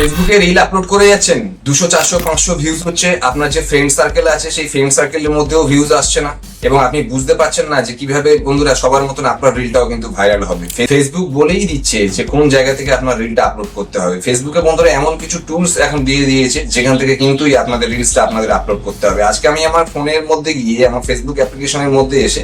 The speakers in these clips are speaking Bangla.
ফেসবুকে রিল আপলোড করে যাচ্ছেন? দুশো, চারশো, পাঁচশো ভিউজ হচ্ছে। আপনার যে ফ্রেন্ড সার্কেল আছে, সেই ফ্রেন্ড সার্কেলের মধ্যেও ভিউজ আসছে না। এবং আপনি বুঝতে পারছেন না যে কীভাবে বন্ধুরা সবার মতন আপনার রিলটাও কিন্তু ভাইরাল হবে। ফেসবুক বলেই দিচ্ছে যে কোন জায়গা থেকে আপনার রিলটা আপলোড করতে হবে। ফেসবুকে বন্ধুরা এমন কিছু টুলস এখন দিয়ে দিয়েছে, যেখান থেকে কিন্তু আপনাদের রিলসটা আপনাদের আপলোড করতে হবে। আজকে আমি আমার ফোনের মধ্যে গিয়ে, আমার ফেসবুক অ্যাপ্লিকেশনের মধ্যে এসে,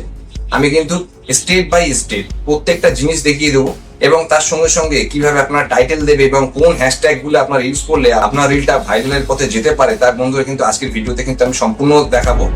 আমি কিন্তু স্টেপ বাই স্টেপ প্রত্যেকটা জিনিস দেখিয়ে দেবো। এবং তার সঙ্গে সঙ্গে কীভাবে আপনার টাইটেল দেবে এবং কোন হ্যাশট্যাগগুলো আপনার ইউজ করলে আপনার রিলটা ভাইরালের পথে যেতে পারে, তার বন্ধুরা কিন্তু আজকের ভিডিওতে কিন্তু আমি সম্পূর্ণ দেখাবো।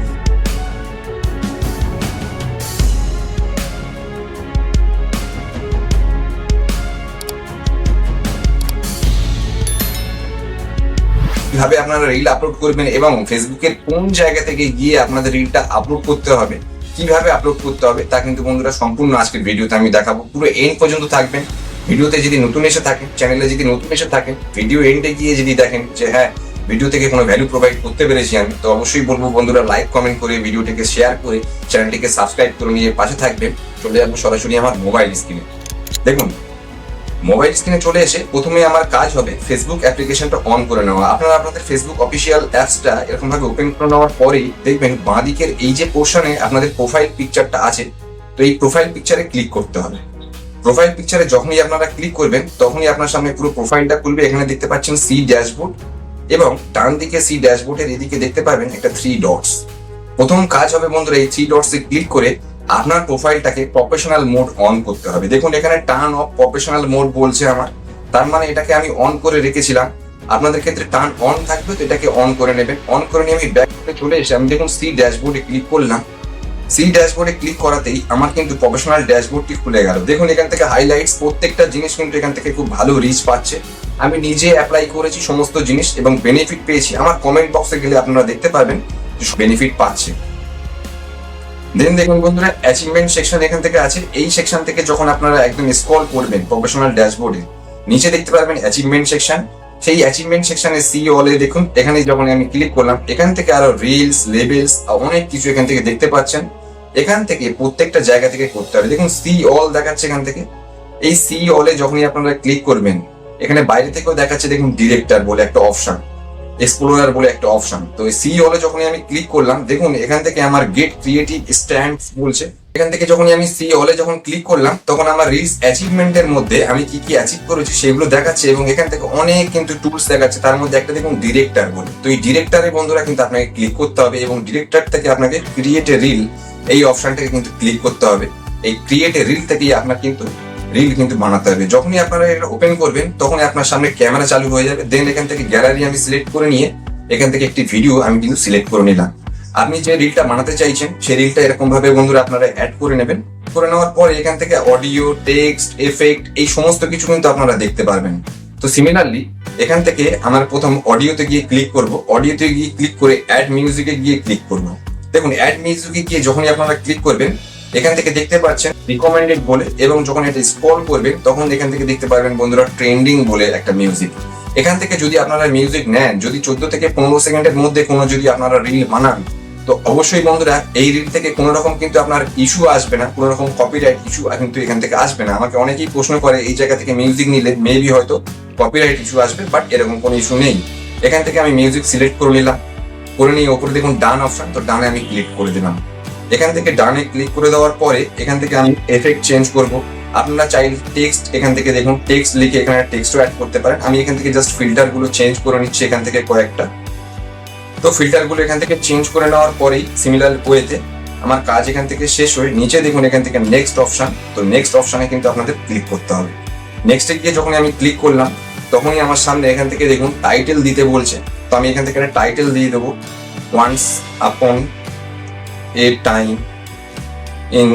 কীভাবে আপনারা রিল আপলোড করবেন এবং ফেসবুকের কোন জায়গা থেকে গিয়ে আপনাদের রিলটা আপলোড করতে হবে কীভাবে আপলোড করতে হবে, তা কিন্তু বন্ধুরা সম্পূর্ণ আজকের ভিডিওতে আমি দেখাবো। পুরো এন্ড পর্যন্ত থাকবেন। ভিডিওতে যদি নতুন এসে থাকেন চ্যানেলে যদি নতুন এসে থাকেন ভিডিও এন্ডে গিয়ে যদি দেখেন যে হ্যাঁ ভিডিও থেকে কোনো ভ্যালু প্রোভাইড করতে পেরেছি আমি, তো অবশ্যই বলব বন্ধুরা লাইক কমেন্ট করে ভিডিওটিকে শেয়ার করে চ্যানেলটিকে সাবস্ক্রাইব করে নিয়ে পাশে থাকবেন। চলে যাব সরাসরি আমার মোবাইল স্ক্রিনে দেখুন মোবাইল স্ক্রিনে চলে এসে প্রথমে আমার কাজ হবে ফেসবুক অ্যাপ্লিকেশনটা অন করে নেওয়া। আপনারা আপনাদের ফেসবুক অফিসিয়াল অ্যাপসটা এরকম ভাবে ওপেন করে নেওয়ার পরেই দেখবেন বাঁ দিকের এই যে পোর্শনে আপনাদের প্রোফাইল পিকচারটা আছে, তো এই প্রোফাইল পিকচারে ক্লিক করতে হবে। প্রোফাইল পিকচারে যখনই আপনারা ক্লিক করবেন, তখনই আপনার সামনে পুরো প্রোফাইলটা খুলবে। এখানে দেখতে পাচ্ছেন সি ড্যাশবোর্ড এবং ডান দিকে সি ড্যাশবোর্ডের এদিকে দেখতে পাবেন একটা থ্রি ডটস প্রথম কাজ হবে বন্ধুরা, এই থ্রি ডটসে ক্লিক করে আপনার প্রোফাইলটাকে প্রফেশনাল মোড অন করতে হবে। দেখুন, এখানে টার্ন অফ প্রফেশনাল মোড বলছে আমার। তার মানে এটাকে আমি অন করে রেখেছিলাম। আপনাদের ক্ষেত্রে টার্ন অন থাকবে তো এটাকে অন করে নেবেন। অন করে নিয়ে আমি ব্যাক চলে এসে আমি দেখুন সি ড্যাশবোর্ডে ক্লিক করলাম। সি ড্যাশবোর্ডে ক্লিক করাতেই আমার কিন্তু প্রফেশনাল ড্যাশবোর্ডটি খুলে গেল। দেখুন, এখান থেকে হাইলাইটস প্রত্যেকটা জিনিস কিন্তু এখান থেকে খুব ভালো রিচ পাচ্ছে। আমি নিজে অ্যাপ্লাই করেছি সমস্ত জিনিস এবং বেনিফিট পেয়েছি। আমার কমেন্ট বক্সে গেলে আপনারা দেখতে পাবেন বেনিফিট পাচ্ছে। দেন দেখুন বন্ধুরা অ্যাচিভমেন্ট সেকশন এখান থেকে আছে। এই সেকশন থেকে যখন আপনারা একদম স্ক্রল করবেন প্রফেশনাল ড্যাশবোর্ডে নিচে দেখতে পারবেন অ্যাচিভমেন্ট সেকশন সেই অ্যাচিভমেন্ট সেকশনে সি অলে দেখুন, এখানে যখন আমি ক্লিক করলাম, এখান থেকে আরও রিলস লেবেলস অনেক কিছু এখান থেকে দেখতে পাচ্ছেন। এখান থেকে প্রত্যেকটা জায়গা থেকে করতে হবে। দেখুন সি অল দেখাচ্ছে এখান থেকে। এই সি অলে যখনই আপনারা ক্লিক করবেন, এখানে বাইরে থেকেও দেখাচ্ছে, দেখুন ডিরেক্টর বলে একটা অপশন এক্সপ্লোরার বলে একটা অপশন তো সি হলে যখনই আমি ক্লিক করলাম, দেখুন, এখান থেকে আমার গেট ক্রিয়েটিভ স্ট্যান্ড বলছে। এখান থেকে যখনই আমি সি অলে যখন ক্লিক করলাম, তখন আমার রিলস অ্যাচিভমেন্টের মধ্যে আমি কি কি অ্যাচিভ করেছি সেগুলো দেখাচ্ছে এবং এখান থেকে অনেক কিন্তু টুলস দেখাচ্ছে। তার মধ্যে একটা দেখুন ডিরেক্টর বলে। তো এই ডিরেক্টরের বন্ধুরা কিন্তু আপনাকে ক্লিক করতে হবে এবং ডিরেক্টর থেকে আপনাকে ক্রিয়েট এ রিল এই অপশনটাকে কিন্তু ক্লিক করতে হবে। এই ক্রিয়েট এ রিল থেকেই আপনার কিন্তু রিল কিন্তু বানাতে হবে। যখনই আপনারা এটা ওপেন করবেন, তখনই আপনার সামনে ক্যামেরা চালু হয়ে যাবে। দেন এখান থেকে গ্যালারি আমি সিলেক্ট করে নিয়ে এখান থেকে একটি ভিডিও আমি কিন্তু সিলেক্ট করে নিলাম। আপনি যে রিলটা বানাতে চাইছেন, সেই রিলটা এরকম ভাবে বন্ধুরা আপনারা অ্যাড করে নেবেন। করে নেওয়ার পরে এখান থেকে অডিও টেক্সট এফেক্ট এই সমস্ত কিছু কিন্তু আপনারা দেখতে পারবেন। তো সিমিলারলি এখান থেকে আমার প্রথম অডিওতে গিয়ে ক্লিক করব। অডিওতে গিয়ে ক্লিক করে অ্যাড মিউজিকে গিয়ে ক্লিক করব। দেখুন অ্যাড মিউজিকে গিয়ে যখনই আপনারা ক্লিক করবেন এখান থেকে দেখতে পাচ্ছেন রিকমেন্ডেড বলে এবং যখন এটা স্ক্রল করবেন, তখন এখান থেকে দেখতে পারবেন বন্ধুরা ট্রেন্ডিং বলে একটা মিউজিক এখান থেকে যদি আপনারা মিউজিক নেন, যদি চোদ্দ থেকে পনেরো সেকেন্ডের মধ্যে কোনো যদি আপনারা রিল বানান, তো অবশ্যই বন্ধুরা এই রিল থেকে কোনো রকম কিন্তু আপনার ইস্যু আসবে না কোনো রকম কপিরাইট ইস্যু কিন্তু এখান থেকে আসবে না। আমাকে অনেকেই প্রশ্ন করে, এই জায়গা থেকে মিউজিক নিলে মেবি হয়তো কপিরাইট ইস্যু আসবে বাট এরকম কোনো ইস্যু নেই। এখান থেকে আমি মিউজিক সিলেক্ট করে নিলাম। করে নিয়ে ওপরে দেখুন ডান অপশন তো ডানে আমি ক্লিক করে দিলাম। এখান থেকে ডানে ক্লিক করে দেওয়ার পরে এখান থেকে আমি এফেক্ট চেঞ্জ করব আপনারা চাইলে টেক্সট এখান থেকে দেখুন টেক্সট লিখে এখানে টেক্সটও অ্যাড করতে পারেন আমি এখান থেকে জাস্ট ফিল্টারগুলো চেঞ্জ করে নিচ্ছি এখান থেকে কয়েকটা তো ফিল্টারগুলো এখান থেকে চেঞ্জ করে নেওয়ার পরেই সিমিলার ওয়েতে আমার কাজ এখান থেকে শেষ হয়ে নিচে দেখুন এখান থেকে নেক্সট অপশন তো নেক্সট অপশনে কিন্তু আপনাদের ক্লিক করতে হবে নেক্সটে গিয়ে যখন আমি ক্লিক করলাম তখনই আমার সামনে এখান থেকে দেখুন টাইটেল দিতে বলছে তো আমি এখান থেকে একটা টাইটেল দিয়ে দেবো once upon A time in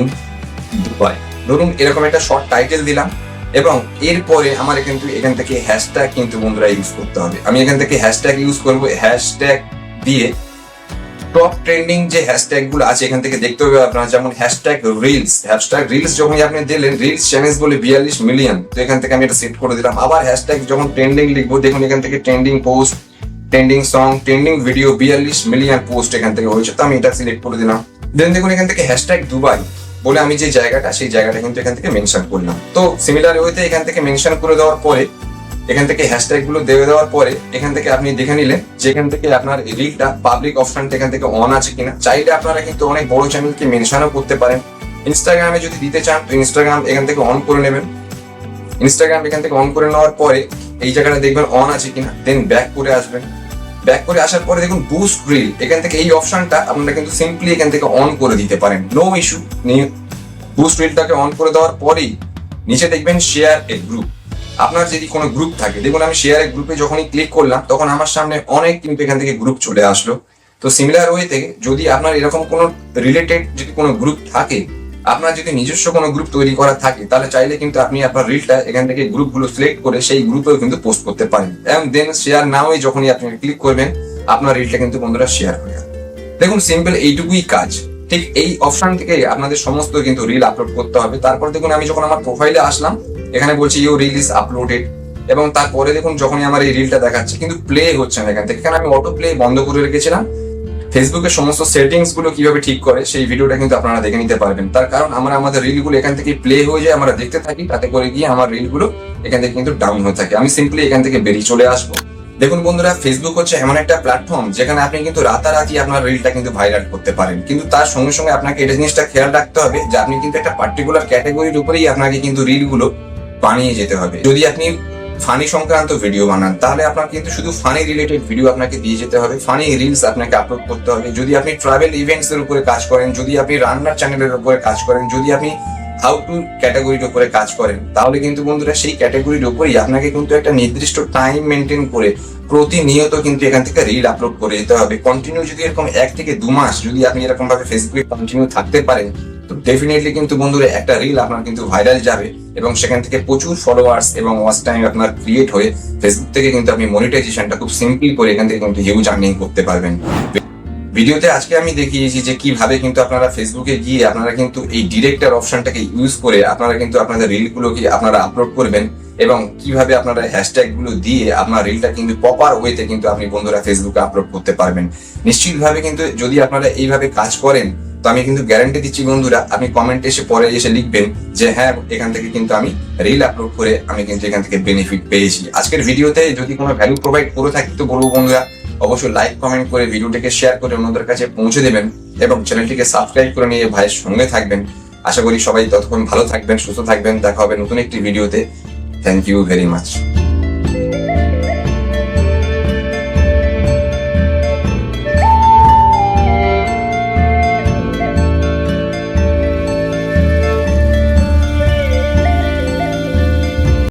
Dubai ধরুন, এরকম একটা শর্ট টাইটেল দিলাম, এবং এরপরে আমার থেকে, এখান থেকে হ্যাশট্যাগ কিন্তু বন্ধুরা ইউজ করতে হবে। আমি এখান থেকে হ্যাশট্যাগ ইউজ করব হ্যাশট্যাগ দিয়ে টপ ট্রেন্ডিং যে হ্যাশট্যাগগুলো আছে, এখান থেকে দেখতে হবে আপনারা, যেমন হ্যাশট্যাগ রিলস হ্যাশট্যাগ রিলস যখন আপনি দিলেন রিলস চ্যানেলস বলে বিয়াল্লিশ মিলিয়ন তো এখান থেকে আমি এটা সেট করে দিলাম। আবার হ্যাশট্যাগ যখন ট্রেন্ডিং লিখব, দেখুন এখান থেকে trending post trending song trending video বিয়াল্লিশ মিলিয়ন পোস্ট এখান থেকে হয়েছে তো আমি এটা সিলেক্ট করে দিলাম দেন দেখুন এখান থেকে হ্যাশট্যাগ দুবাই বলে আমি যে জায়গাটা সেই জায়গাটা কিন্তু এখান থেকে মেনশন করলাম তো সিমিলার ওয়েতে এখান থেকে মেনশন করে দেওয়ার পরে এখান থেকে হ্যাশট্যাগগুলো দেওয়া দেওয়ার পরে এখান থেকে আপনি দেখে নিলেন যে এখান থেকে আপনার রিলটা পাবলিক অপশনটা এখান থেকে অন আছে কিনা চাইলে আপনারা কিন্তু অনেক বড় চ্যানেলকে মেনশনও করতে পারেন ইনস্টাগ্রামে যদি দিতে চান তো ইনস্টাগ্রাম এখান থেকে অন করে নেবেন ইনস্টাগ্রাম এখান থেকে অন করে নেওয়ার পরে এই জায়গাটা দেখবেন অন আছে কিনা দেন ব্যাক করে আসবেন ব্যাক করে আসার পরে দেখুন বুস্ট রিল এখান থেকে এই অপশনটা আপনারা কিন্তু সিম্পলি এখান থেকে অন করে দিতে পারেন। নো ইস্যু বুস্ট রিলটাকে অন করে দেওয়ার পরেই নিচে দেখবেন শেয়ার এ গ্রুপ আপনার যদি কোনো গ্রুপ থাকে, দেখুন আমি শেয়ার এ গ্রুপে যখনই ক্লিক করলাম, তখন আমার সামনে অনেক কিন্তু এখান থেকে গ্রুপ চলে আসলো। তো সিমিলার ওয়ে থেকে যদি আপনার এরকম কোনো রিলেটেড যদি কোনো গ্রুপ থাকে আপনার যদি নিজস্ব কোনো গ্রুপ তৈরি করা থাকে, তাহলে চাইলে কিন্তু আপনি আপনার রিলটা এখান থেকে গ্রুপগুলো সিলেক্ট করে সেই গ্রুপেও কিন্তু পোস্ট করতে পারেন। এবং দেন শেয়ার নাও যখনই আপনি ক্লিক করবেন, আপনার রিলটা কিন্তু বন্ধুরা শেয়ার হয়ে যাবে। দেখুন সিম্পল এইটুকুই কাজ। ঠিক এই অপশন থেকে আপনাদের সমস্ত কিন্তু রিল আপলোড করতে হবে। তারপর দেখুন, আমি যখন আমার প্রোফাইলে আসলাম, এখানে বলছি ইউ রিল ইজ আপলোডেড এবং তারপরে দেখুন, যখনই আমার এই রিলটা দেখাচ্ছে, কিন্তু প্লে হচ্ছে না এখান থেকে। কারণ আমি অটো প্লে বন্ধ করে রেখেছিলাম। ফেসবুকের সমস্ত সেটিংসগুলো কীভাবে ঠিক করে, সেই ভিডিওটা কিন্তু আপনারা দেখে নিতে পারবেন। তার কারণ আমরা আমাদের রিলগুলো এখান থেকে প্লে হয়ে যায়, আমরা দেখতে থাকি, তাতে করে গিয়ে আমার রিলগুলো এখান থেকে কিন্তু ডাউন হয়ে থাকে। আমি সিম্পলি এখান থেকে বেরিয়ে চলে আসব। দেখুন বন্ধুরা ফেসবুক হচ্ছে এমন একটা প্ল্যাটফর্ম যেখানে আপনি কিন্তু রাতারাতি আপনার রিলটা কিন্তু ভাইরাল করতে পারেন। কিন্তু তার সঙ্গে সঙ্গে আপনাকে এটা জিনিসটা খেয়াল রাখতে হবে যে আপনি কিন্তু একটা পার্টিকুলার ক্যাটাগরির উপরেই আপনাকে কিন্তু রিলগুলো বানিয়ে যেতে হবে। যদি আপনি ফানি সংক্রান্ত ভিডিও বানান, তাহলে আপনার কিন্তু শুধু ফানি রিলেটেড ভিডিও আপনাকে দিয়ে যেতে হবে। ফানি রিলস আপনাকে আপলোড করতে হবে। যদি আপনি ট্রাভেল ইভেন্টস এর উপরে কাজ করেন, যদি আপনি রান্নার চ্যানেলের উপরে কাজ করেন, যদি আপনি হাউ টু ক্যাটাগরির উপরে কাজ করেন, তাহলে কিন্তু বন্ধুরা সেই ক্যাটাগরির উপরেই আপনাকে কিন্তু একটা নির্দিষ্ট টাইম মেনটেন করে প্রতিনিয়ত কিন্তু এখান থেকে রিল আপলোড করে যেতে হবে। কন্টিনিউ যদি এরকম এক থেকে দু মাস যদি আপনি এরকম ভাবে ফেসবুকে কন্টিনিউ থাকতে পারেন ডেফিনেটলি কিন্তু বন্ধুরা, একটা রিল আপনার কিন্তু ভাইরাল যাবে এবং সেখান থেকে প্রচুর ফলোয়ার্স এবং ওয়াচ টাইম আপনার ক্রিয়েট হয়ে ফেসবুক থেকে কিন্তু আপনি মনিটাইজেশনটা খুব সিম্পলি করে এখান থেকে কিন্তু হিউজ আর্নিং করতে পারবেন। ভিডিওতে আজকে আমি দেখিয়েছি যে কীভাবে কিন্তু আপনারা ফেসবুকে গিয়ে আপনারা কিন্তু এই ডিরেক্টর অপশনটাকে ইউজ করে আপনারা কিন্তু আপনাদের রিলগুলোকে আপনারা আপলোড করবেন এবং কীভাবে আপনারা হ্যাশট্যাগগুলো দিয়ে আপনার রিলটা কিন্তু প্রপার ওয়েতে কিন্তু আপনি বন্ধুরা ফেসবুকে আপলোড করতে পারবেন। নিশ্চিতভাবে কিন্তু যদি আপনারা এইভাবে কাজ করেন তো আমি কিন্তু গ্যারান্টি দিচ্ছি বন্ধুরা, আপনি কমেন্ট এসে পরে এসে লিখবেন যে হ্যাঁ এখান থেকে কিন্তু আমি রিল আপলোড করে আমি কিন্তু এখান থেকে বেনিফিট পেয়েছি। আজকের ভিডিওতে যদি কোনো ভ্যালু প্রোভাইড করে থাকি তো বলব বন্ধুরা, অবশ্যই লাইক কমেন্ট করে ভিডিওটিকে শেয়ার করে অন্যদের কাছে পৌঁছে দেবেন এবং চ্যানেলটিকে সাবস্ক্রাইব করে নিয়ে ভাইয়ের সঙ্গে থাকবেন। আশা করি সবাই ততক্ষণ ভালো থাকবেন, সুস্থ থাকবেন। দেখা হবে নতুন একটি ভিডিওতে। Thank you very much